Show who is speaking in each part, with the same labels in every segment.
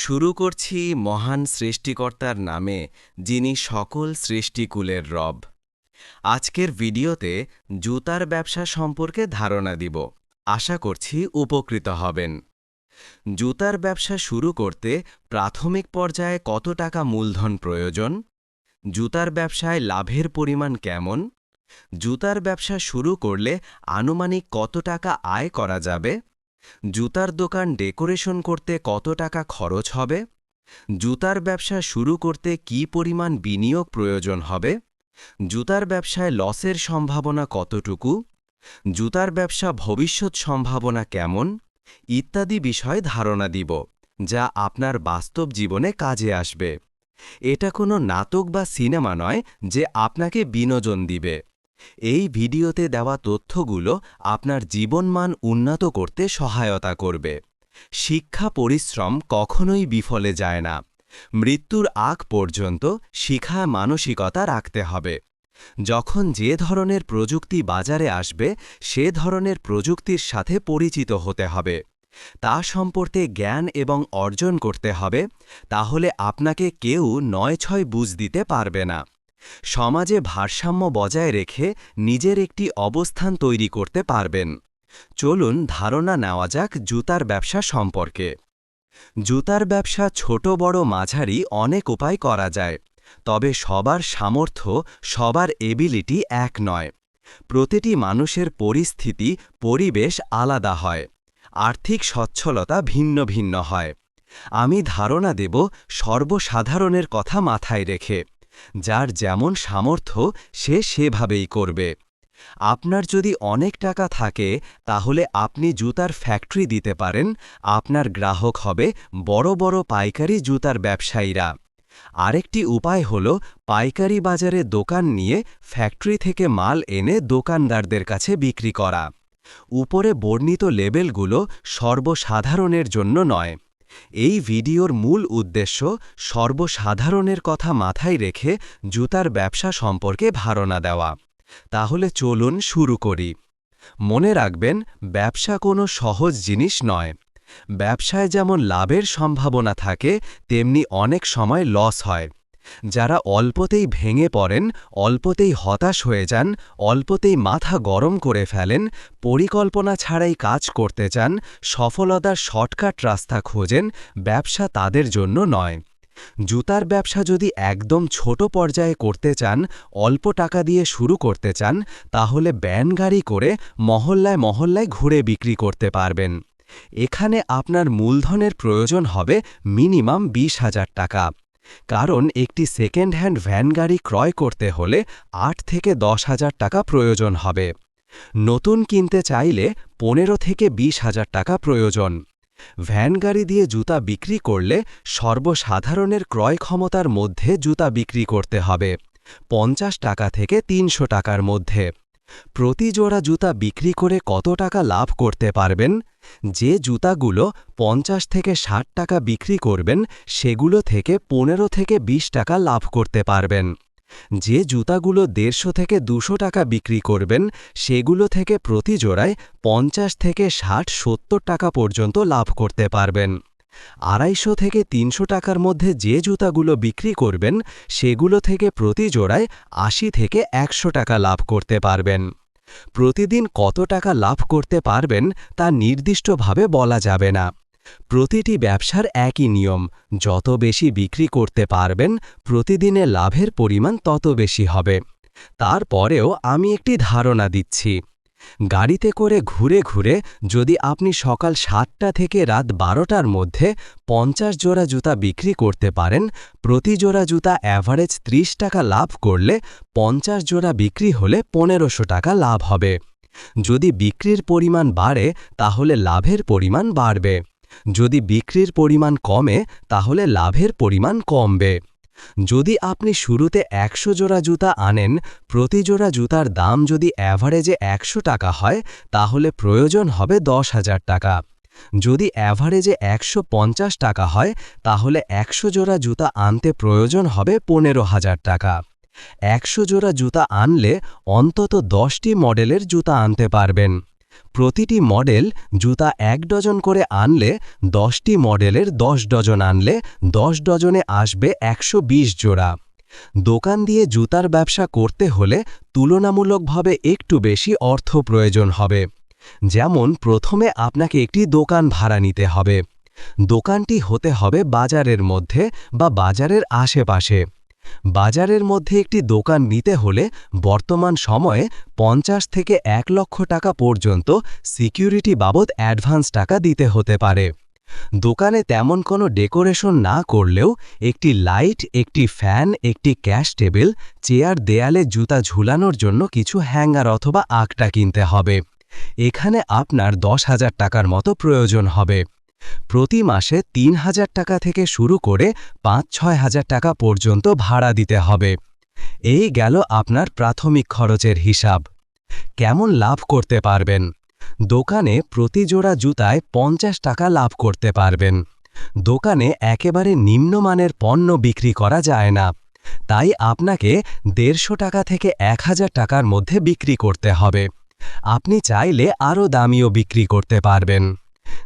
Speaker 1: শুরু করছি মহান সৃষ্টিকর্তার নামে, যিনি সকল সৃষ্টিকুলের রব। আজকের ভিডিওতে জুতার ব্যবসা সম্পর্কে ধারণা দিব। আশা করছি উপকৃত হবেন। জুতার ব্যবসা শুরু করতে প্রাথমিক পর্যায়ে কত টাকা মূলধন প্রয়োজন? জুতার ব্যবসায় লাভের পরিমাণ কেমন? জুতার ব্যবসা শুরু করলে আনুমানিক কত টাকা আয় করা যাবে? জুতার দোকান ডেকোরেশন করতে কত টাকা খরচ হবে? জুতার ব্যবসা শুরু করতে কি পরিমাণ বিনিয়োগ প্রয়োজন হবে? জুতার ব্যবসায় লসের সম্ভাবনা কতটুকু? জুতার ব্যবসা ভবিষ্যৎ সম্ভাবনা কেমন? ইত্যাদি বিষয় ধারণা দিব, যা আপনার বাস্তব জীবনে কাজে আসবে। এটা কোনো নাটক বা সিনেমা নয় যে আপনাকে বিনোদন দিবে। এই ভিডিওতে দেওয়া তথ্যগুলো আপনার জীবনমান উন্নত করতে সহায়তা করবে। শিক্ষা পরিশ্রম কখনোই বিফলে যায় না। মৃত্যুর আগ পর্যন্ত শিখা মানসিকতা রাখতে হবে। যখন যে ধরনের প্রযুক্তি বাজারে আসবে, সে ধরনের প্রযুক্তির সাথে পরিচিত হতে হবে। তা সম্পর্কে জ্ঞান এবং অর্জন করতে হবে, তাহলে আপনাকে কেউ নয় ছয় বুঝ দিতে পারবে না। সমাজে ভারসাম্য বজায় রেখে নিজের একটি অবস্থান তৈরি করতে পারবেন। চলুন ধারণা নেওয়া যাক জুতার ব্যবসা সম্পর্কে। জুতার ব্যবসা ছোট বড় মাঝারি অনেক উপায় করা যায়, তবে সবার সামর্থ্য, সবার এবিলিটি এক নয়। প্রতিটি মানুষের পরিস্থিতি, পরিবেশ আলাদা হয়, আর্থিক সচ্ছলতা ভিন্ন ভিন্ন হয়। আমি ধারণা দেব সর্বসাধারণের কথা মাথায় রেখে। যার যেমন সামর্থ্য সে সেভাবেই করবে। আপনার যদি অনেক টাকা থাকে, তাহলে আপনি জুতার ফ্যাক্টরি দিতে পারেন। আপনার গ্রাহক হবে বড় বড় পাইকারি জুতার ব্যবসায়ীরা। আরেকটি উপায় হল পাইকারি বাজারে দোকান নিয়ে ফ্যাক্টরি থেকে মাল এনে দোকানদারদের কাছে বিক্রি করা। উপরে বর্ণিত লেবেলগুলো সর্বসাধারণের জন্য নয়। এই ভিডিওর মূল উদ্দেশ্য সর্বসাধারণের কথা মাথায় রেখে জুতার ব্যবসা সম্পর্কে ধারণা দেওয়া। তাহলে চলুন শুরু করি। মনে রাখবেন, ব্যবসা কোনো সহজ জিনিস নয়। ব্যবসায় যেমন লাভের সম্ভাবনা থাকে, তেমনি অনেক সময় লস হয়। যারা অল্পতেই ভেঙে পড়েন, অল্পতেই হতাশ হয়ে যান, অল্পতেই মাথা গরম করে ফেলেন, পরিকল্পনা ছাড়াই কাজ করতে চান, সফলতার শর্টকাট রাস্তা খোঁজেন, ব্যবসা তাদের জন্য নয়। জুতার ব্যবসা যদি একদম ছোট পর্যায়ে করতে চান, অল্প টাকা দিয়ে শুরু করতে চান, তাহলে ব্যান গাড়ি করে মহল্লায় মহল্লায় ঘুরে বিক্রি করতে পারবেন। এখানে আপনার মূলধনের প্রয়োজন হবে মিনিমাম বিশ হাজার টাকা। কারণ একটি সেকেন্ড হ্যান্ড ভ্যান গাড়ি ক্রয় করতে হলে আট থেকে দশ হাজার টাকা প্রয়োজন হবে। নতুন কিনতে চাইলে পনেরো থেকে বিশ হাজার টাকা প্রয়োজন। ভ্যান গাড়ি দিয়ে জুতা বিক্রি করলে সর্বসাধারণের ক্রয় ক্ষমতার মধ্যে জুতা বিক্রি করতে হবে। পঞ্চাশ টাকা থেকে তিনশো টাকার মধ্যে। প্রতি জোড়া জুতা বিক্রি করে কত টাকা লাভ করতে পারবেন? যে জুতাগুলো পঞ্চাশ থেকে ষাট টাকা বিক্রি করবেন, সেগুলো থেকে পনেরো থেকে ২০ টাকা লাভ করতে পারবেন। যে জুতাগুলো দেড়শো থেকে দুশো টাকা বিক্রি করবেন, সেগুলো থেকে প্রতি জোড়ায় পঞ্চাশ থেকে ষাট, সত্তর টাকা পর্যন্ত লাভ করতে পারবেন। আড়াইশো থেকে তিনশো টাকার মধ্যে যে জুতাগুলো বিক্রি করবেন, সেগুলো থেকে প্রতি জোড়ায় আশি থেকে একশো টাকা লাভ করতে পারবেন। প্রতিদিন কত টাকা লাভ করতে পারবেন, তা নির্দিষ্টভাবে বলা যাবে না। প্রতিটি ব্যবসার একই নিয়ম, যত বেশি বিক্রি করতে পারবেন প্রতিদিনে লাভের পরিমাণ তত বেশি হবে। তারপরেও আমি একটি ধারণা দিচ্ছি। গাড়িতে করে ঘুরে ঘুরে যদি আপনি সকাল সাতটা থেকে রাত বারোটার মধ্যে পঞ্চাশ জোড়া জুতা বিক্রি করতে পারেন, প্রতি জোড়া জুতা অ্যাভারেজ ৩০ টাকা লাভ করলে পঞ্চাশ জোড়া বিক্রি হলে পনেরোশো টাকা লাভ হবে। যদি বিক্রির পরিমাণ বাড়ে, তাহলে লাভের পরিমাণ বাড়বে। যদি বিক্রির পরিমাণ কমে, তাহলে লাভের পরিমাণ কমবে। যদি আপনি শুরুতে একশো জোড়া জুতা আনেন, প্রতি জোড়া জুতার দাম যদি অ্যাভারেজে একশো টাকা হয়, তাহলে প্রয়োজন হবে দশ হাজার টাকা। যদি অ্যাভারেজে একশো পঞ্চাশ টাকা হয়, তাহলে একশো জোড়া জুতা আনতে প্রয়োজন হবে পনেরো হাজার টাকা। একশো জোড়া জুতা আনলে অন্তত দশটি মডেলের জুতা আনতে পারবেন।
Speaker 2: প্রতিটি মডেল জুতা এক ডজন করে আনলে দশটি মডেলের দশ ডজন আনলে দশ ডজনে আসবে একশো বিশ জোড়া। দোকান দিয়ে জুতার ব্যবসা করতে হলে তুলনামূলকভাবে একটু বেশি অর্থ প্রয়োজন হবে। যেমন, প্রথমে আপনাকে একটি দোকান ভাড়া নিতে হবে। দোকানটি হতে হবে বাজারের মধ্যে বা বাজারের আশেপাশে। বাজারের মধ্যে একটি দোকান নিতে হলে বর্তমান সময়ে পঞ্চাশ থেকে এক লক্ষ টাকা পর্যন্ত সিকিউরিটি বাবদ অ্যাডভান্স টাকা দিতে হতে পারে। দোকানে তেমন কোনো ডেকোরেশন না করলেও একটি লাইট, একটি ফ্যান, একটি ক্যাশ টেবিল, চেয়ার দেয়ালে জুতা ঝুলানোর জন্য কিছু হ্যাঙ্গার অথবা আঁকটা কিনতে হবে। এখানে আপনার দশ হাজার টাকার মতো প্রয়োজন হবে। প্রতি মাসে তিন হাজার টাকা থেকে শুরু করে পাঁচ, ছয় হাজার টাকা পর্যন্ত ভাড়া দিতে হবে। এই গেল আপনার প্রাথমিক খরচের হিসাব। কেমন লাভ করতে পারবেন? দোকানে প্রতি জোড়া জুতায় পঞ্চাশ টাকা লাভ করতে পারবেন। দোকানে একেবারে নিম্নমানের পণ্য বিক্রি করা যায় না। তাই আপনাকে দেড়শো টাকা থেকে এক হাজার টাকার মধ্যে বিক্রি করতে হবে। আপনি চাইলে আরও দামিও বিক্রি করতে পারবেন।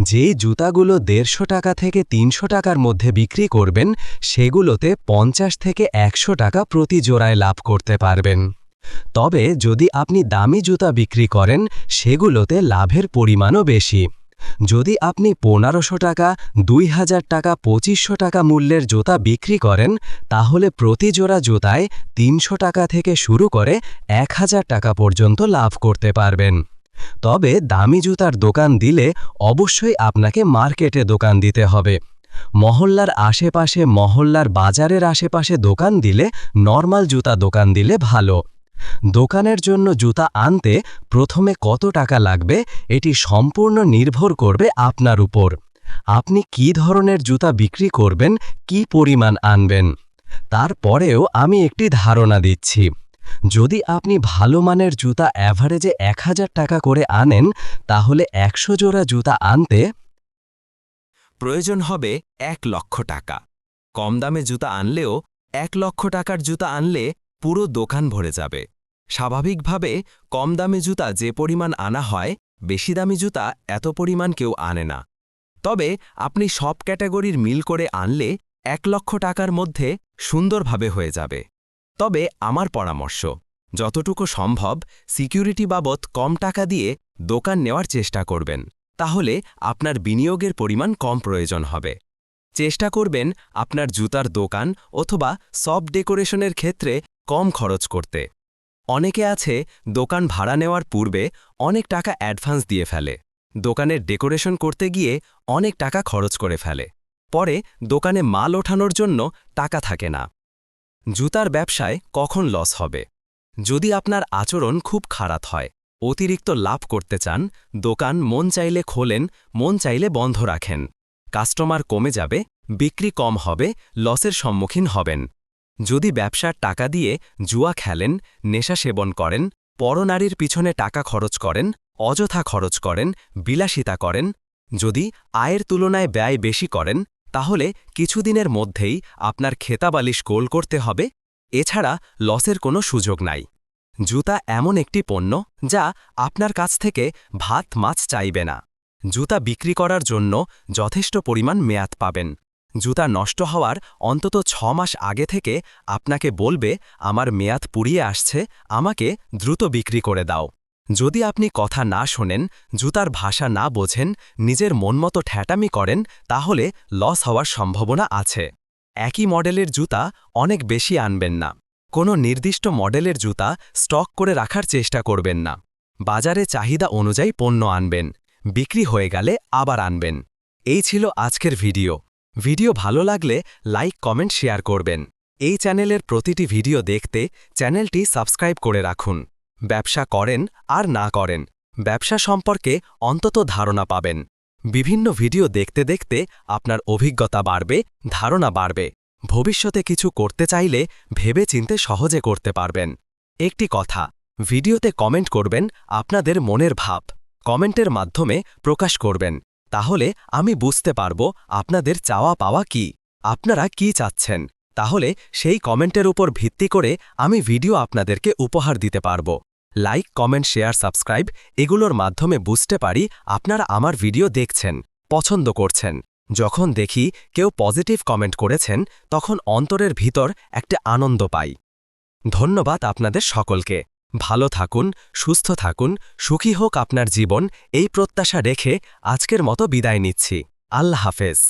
Speaker 2: যেই জুতাগুলো দেড়শো টাকা থেকে তিনশো টাকার মধ্যে বিক্রি করবেন, সেগুলোতে পঞ্চাশ থেকে একশো টাকা প্রতি জোড়ায় লাভ করতে পারবেন। তবে যদি আপনি দামি জুতা বিক্রি করেন, সেগুলোতে লাভের পরিমাণও বেশি। যদি আপনি পনেরোশো টাকা, দুই হাজার টাকা, পঁচিশশো টাকা মূল্যের জুতা বিক্রি করেন, তাহলে প্রতি জোড়া জুতায় তিনশো টাকা থেকে শুরু করে এক হাজার টাকা পর্যন্ত লাভ করতে পারবেন। তবে দামি জুতার দোকান দিলে অবশ্যই আপনাকে মার্কেটে দোকান দিতে হবে। মহল্লার আশেপাশে মহল্লার বাজারের আশেপাশে দোকান দিলে নর্মাল জুতা দোকান দিলে ভালো। দোকানের জন্য জুতা আনতে প্রথমে কত টাকা লাগবে এটি সম্পূর্ণ নির্ভর করবে আপনার উপর। আপনি কি ধরনের জুতা বিক্রি করবেন, কি পরিমাণ আনবেন, তারপরেও আমি একটি ধারণা দিচ্ছি। যদি আপনি ভালো মানের জুতা অ্যাভারেজে এক হাজার টাকা করে আনেন, তাহলে একশো জোড়া জুতা আনতে
Speaker 1: প্রয়োজন হবে এক লক্ষ টাকা। কম দামে জুতা আনলেও এক লক্ষ টাকার জুতা আনলে পুরো দোকান ভরে যাবে। স্বাভাবিকভাবে কম দামে জুতা যে পরিমাণ আনা হয়, বেশি দামি জুতা এত পরিমাণ কেউ আনে না। তবে আপনি সব ক্যাটাগরির মিল করে আনলে এক লক্ষ টাকার মধ্যে সুন্দরভাবে হয়ে যাবে। তবে আমার পরামর্শ, যতটুকু সম্ভব সিকিউরিটি বাবদ কম টাকা দিয়ে দোকান নেওয়ার চেষ্টা করবেন, তাহলে আপনার বিনিয়োগের পরিমাণ কম প্রয়োজন হবে। চেষ্টা করবেন আপনার জুতার দোকান অথবা সব ডেকোরেশনের ক্ষেত্রে কম খরচ করতে। অনেকে আছে দোকান ভাড়া নেওয়ার পূর্বে অনেক টাকা অ্যাডভান্স দিয়ে ফেলে, দোকানের ডেকোরেশন করতে গিয়ে অনেক টাকা খরচ করে ফেলে। পরে দোকানে মাল ওঠানোর জন্য টাকা থাকে না। জুতার ব্যবসায় কখন লস হবে? যদি আপনার আচরণ খুব খারাপ হয়, অতিরিক্ত লাভ করতে চান, দোকান মন চাইলে খোলেন, মন চাইলে বন্ধ রাখেন। কাস্টমার কমে যাবে, বিক্রি কম হবে, লসের সম্মুখীন হবেন। যদি ব্যবসার টাকা দিয়ে জুয়া খেলেন, নেশা সেবন করেন, পরনারীর পিছনে টাকা খরচ করেন, অযথা খরচ করেন, বিলাসিতা করেন, যদি আয়ের তুলনায় ব্যয় বেশি করেন তাহলে কিছুদিনের মধ্যেই আপনার খেতাবালিশ গোল করতে হবে। এছাড়া লসের কোনো সুযোগ নাই। জুতা এমন একটি পণ্য যা আপনার কাছ থেকে ভাত, মাছ চাইবে না। জুতা বিক্রি করার জন্য যথেষ্ট পরিমাণ মেয়াদ পাবেন। জুতা নষ্ট হওয়ার অন্তত ছ মাস আগে থেকে আপনাকে বলবে, আমার মেয়াদ পুড়িয়ে আসছে, আমাকে দ্রুত বিক্রি করে দাও। যদি আপনি কথা না শোনেন, জুতার ভাষা না বোঝেন, নিজের মনমতো ঠ্যাটামি করেন, তাহলে লস হওয়ার সম্ভাবনা আছে। একই মডেলের জুতা অনেক বেশি আনবেন না। কোনো নির্দিষ্ট মডেলের জুতা স্টক করে রাখার চেষ্টা করবেন না। বাজারে চাহিদা অনুযায়ী পণ্য আনবেন, বিক্রি হয়ে গেলে আবার আনবেন। এই ছিল আজকের ভিডিও। ভিডিও ভালো লাগলে লাইক, কমেন্ট, শেয়ার করবেন। এই চ্যানেলের প্রতিটি ভিডিও দেখতে চ্যানেলটি সাবস্ক্রাইব করে রাখুন। ব্যবসা করেন আর না করেন। ব্যবসা সম্পর্কে অন্তত ধারণা পাবেন। বিভিন্ন ভিডিও দেখতে দেখতে আপনার অভিজ্ঞতা বাড়বে, ধারণা বাড়বে। ভবিষ্যতে কিছু করতে চাইলে ভেবে চিনতে সহজে করতে পারবেন। একটি কথা, ভিডিওতে কমেন্ট করবেন আপনাদের মনের ভাব। কমেন্টের মাধ্যমে প্রকাশ করবেন। তাহলে আমি বুঝতে পারব আপনাদের চাওয়া পাওয়া কি, আপনারা কি চাচ্ছেন। তাহলে সেই কমেন্টের উপর ভিত্তি করে আমি ভিডিও আপনাদেরকে উপহার দিতে পারব।
Speaker 2: লাইক, কমেন্ট, শেয়ার, সাবস্ক্রাইব এগুলোর মাধ্যমে বুঝতে পারি আপনারা আমার ভিডিও দেখছেন, পছন্দ করছেন। যখন দেখি কেউ পজিটিভ কমেন্ট করেছেন, তখন অন্তরের ভিতর একটা আনন্দ পাই। ধন্যবাদ আপনাদের সকলকে। ভালো থাকুন, সুস্থ থাকুন, সুখী হোক আপনার জীবন, এই প্রত্যাশা রেখে আজকের মতো বিদায় নিচ্ছি। আল্লাহ হাফেজ।